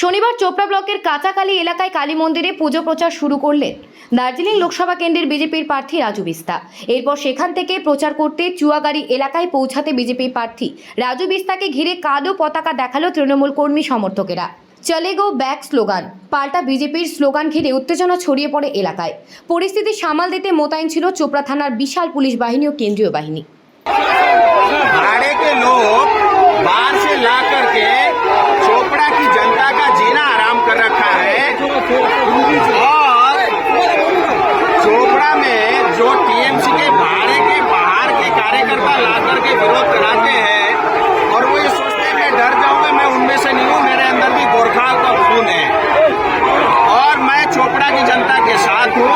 শনিবার চোপড়া ব্লকের কাঁচাকালী এলাকায় কালী মন্দিরে পুজো প্রচার শুরু করলেন। দার্জিলিং লোকসভা কেন্দ্রের বিজেপির প্রার্থী রাজু বিস্তা। এরপর সেখান থেকে প্রচার করতে চুয়াগাড়ি এলাকায় পৌঁছাতে বিজেপি প্রার্থী রাজু বিস্তাকে ঘিরে কালো পতাকা দেখাল তৃণমূল কর্মী সমর্থকেরা। চলে গো ব্যাক স্লোগান। পাল্টা বিজেপির স্লোগান ঘিরে উত্তেজনা ছড়িয়ে পড়ে এলাকায়। পরিস্থিতি সামাল দিতে মোতায়েন ছিল চোপড়া থানার বিশাল পুলিশ বাহিনী ও কেন্দ্রীয় বাহিনী। टीएमसी के भाड़े के, बाहर के कार्यकर्ता ला करके विरोध कराते हैं और वो ये सोचते हैं कि डर जाऊँगा, मैं उनमें से नहीं हूँ, मेरे अंदर भी गोरखा का खून है। और मैं चोपड़ा की जनता के साथ हूँ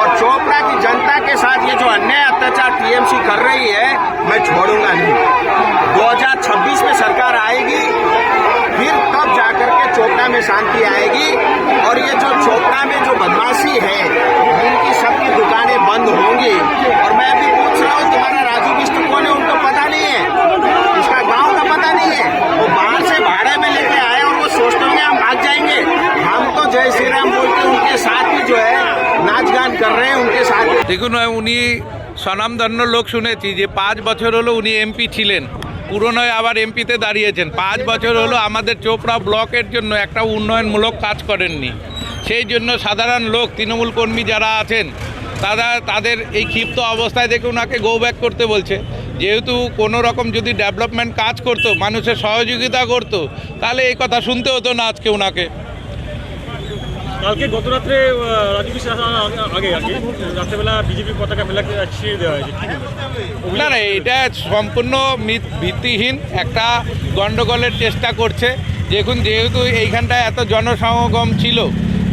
और चोपड़ा की जनता के साथ ये जो अन्याय अत्याचार टीएमसी कर रही है, मैं छोड़ूँगा नहीं। 2026 में सरकार आएगी, फिर तब जाकर के चोपड़ा में शांति आएगी। उनके साथ ही जो है नाच गान कर रहे हैं उनके साथ ही দেখুন উনি স্বনামধন্য লোক শুনেছি যে পাঁচ বছর হলো উনি এমপি ছিলেন পুরনোয় আবার এমপিতে দাঁড়িয়েছেন পাঁচ বছর হলো আমাদের চোপড়া ব্লকের জন্য একটা উন্নয়নমূলক কাজ করেননি সেই জন্য সাধারণ লোক তৃণমূল কর্মী যারা আছেন তারা তাদের এই ক্ষিপ্ত অবস্থায় দেখে ওনাকে গো ব্যাক করতে বলছে যেহেতু কোনো রকম যদি ডেভেলপমেন্ট কাজ করতো মানুষের সহযোগিতা করতো তাহলে এই কথা শুনতে হতো না আজকে ওনাকে কালকে গত রাত্রে আহ, রাজু বিশ্বাস আগে আর রাত্রেবেলা বিজেপি পতাকা মেলাকে ছিঁড়ে দেওয়া হয়েছে? না না এটা সম্পূর্ণ ভিত্তিহীন একটা গণ্ডগোলের চেষ্টা করছে। দেখুন যেহেতু এইখানটায় এত জনসমাগম ছিল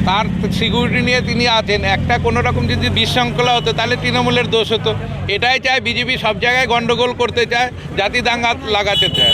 তার সিকিউরিটি নিয়ে তিনি আছেন। একটা কোনো রকম যদি বিশৃঙ্খলা হতো তাহলে তৃণমূলের দোষ হতো। এটাই চায় বিজেপি সব জায়গায় গণ্ডগোল করতে চায় জাতি দাঙ্গা লাগাতে চায়।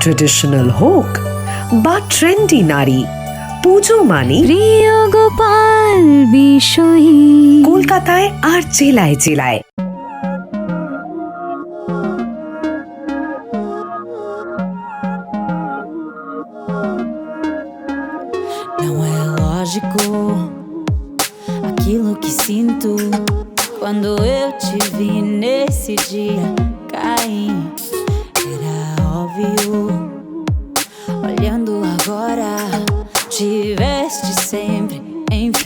traditional হোক বা ট্রেন্ডি নারী পুজো মানে প্রিয় গোপাল বিষয়ী কলকাতায় আর জেলায় জেলায় Não é lógico aquilo que sinto quando eu te vi nesse dia cair.